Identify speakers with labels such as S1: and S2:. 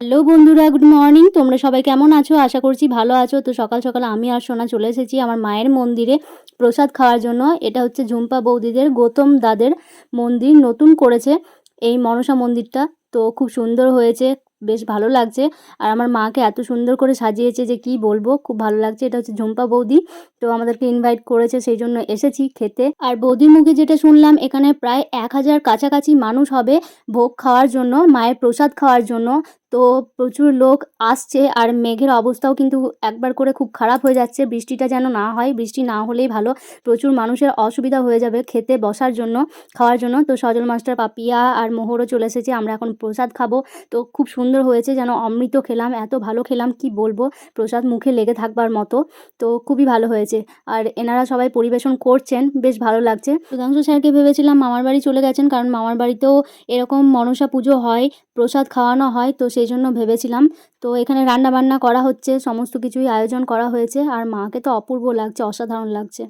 S1: Hello বন্ধুরা, good morning. তোমরা সবাই কেমন আছো? আশা করছি ভালো আছো। তো সকাল সকাল আমি আর সোনা চলে এসেছি আমার মায়ের মন্দিরে প্রসাদ খাওয়ার জন্য। এটা হচ্ছে ঝুম্পা বৌদিদের, গৌতম দাদের মন্দির নতুন করেছে এই মনসা মন্দিরটা। তো খুব সুন্দর হয়েছে, বেশ ভালো লাগছে। আর আমার মাকে এত সুন্দর করে সাজিয়েছে যে কি বলব, খুব ভালো লাগছে। এটা হচ্ছে ঝুম্পা বৌদি। তো আমাদেরকে ইনভাইট করেছে, সেই জন্য এসেছি খেতে। আর বৌদির মুখে যেটা শুনলাম, এখানে প্রায় এক হাজার কাছাকাছি মানুষ হবে ভোগ খাওয়ার জন্য, মায়ের প্রসাদ খাওয়ার জন্য। তো প্রচুর লোক আসছে আর মেঘের অবস্থাও কিন্তু একবার করে খুব খারাপ হয়ে যাচ্ছে। বৃষ্টিটা যেন না হয়, বৃষ্টি না হলেই ভালো। প্রচুর মানুষের অসুবিধা হয়ে যাবে খেতে, বসার জন্য, খাওয়ার জন্য। তো সজল মাস্টার, পাপিয়া আর মোহরও চলে এসেছে, আমরা এখন প্রসাদ খাব। তো খুব সুন্দর হয়েছে যেন অমৃত খেলাম, এত ভালো খেলাম, কি বলব? প্রসাদ মুখে লেগে থাকবার মতো। তো খুবই ভালো হয়েছে। আর এনারা সবাই পরিবেশন করছেন, বেশ ভালো লাগছে। সুধাংশু স্যারকে ভেবেছিলাম মামার বাড়ি চলে গেছেন, কারণ মামার বাড়িতেও এরকম মনসা পুজো হয়, প্রসাদ খাওয়ানো হয়। তো সেই জন্য ভেবেছিলাম। তো এখানে রান্না বান্না করা হচ্ছে, সমস্ত কিছুই আয়োজন করা হয়েছে। আর মাকে তো অপূর্ব লাগছে, অসাধারণ লাগছে।